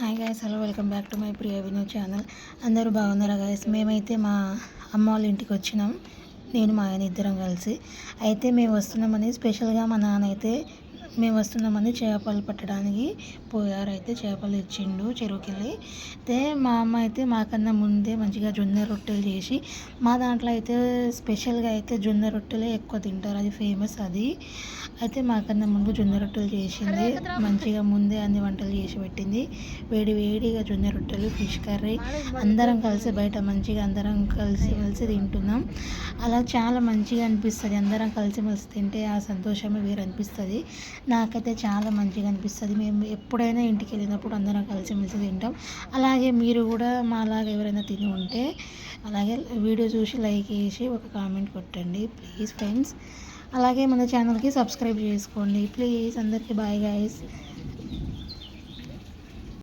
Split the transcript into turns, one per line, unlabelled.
Hi guys hello welcome back to my Priya Vino channel అందరూ బాగున్నారా guys మేమైతే మా అమ్మ వాళ్ళ ఇంటికి వచ్చినాం. నేను మా ఆయన ఇద్దరం కలిసి. అయితే మేము వస్తున్నామని స్పెషల్గా మా నాన్న అయితే మేము వస్తున్నామని చేపలు పట్టడానికి పోయారు అయితే చేపలు ఇచ్చిండు చెరువుకెళ్ళి. అయితే మా అమ్మ అయితే మాకన్నా ముందే మంచిగా జొన్న రొట్టెలు చేసి మా దాంట్లో అయితే స్పెషల్గా అయితే జొన్న రొట్టెలే ఎక్కువ తింటారు. అది ఫేమస్ అది. అయితే మాకన్నా ముందు జొన్న రొట్టెలు చేసింది. మంచిగా ముందే అన్ని వంటలు చేసి పెట్టింది. వేడి వేడిగా జొన్న రొట్టెలు ఫిష్ కర్రీ. అందరం కలిసి బయట మంచిగా అందరం కలిసి కలిసి తింటున్నాం. అలా చాలా మంచిగా అనిపిస్తుంది. అందరం కలిసి మెలిసి తింటే ఆ సంతోషమే వేరు అనిపిస్తుంది నాకైతే చాలా మంచిగా అనిపిస్తుంది. మేము ఎప్పుడైనా ఇంటికి వెళ్ళినప్పుడు అందరం కలిసి మెలిసి తింటాం. అలాగే మీరు కూడా మాలాగా ఎవరైనా తిని ఉంటే అలాగే వీడియో చూసి లైక్ చేసి ఒక కామెంట్ కొట్టండి ప్లీజ్ ఫ్రెండ్స్. అలాగే మన ఛానల్కి సబ్స్క్రైబ్ చేసుకోండి. ప్లీజ్ అందరికీ బాయ్ గాయస్.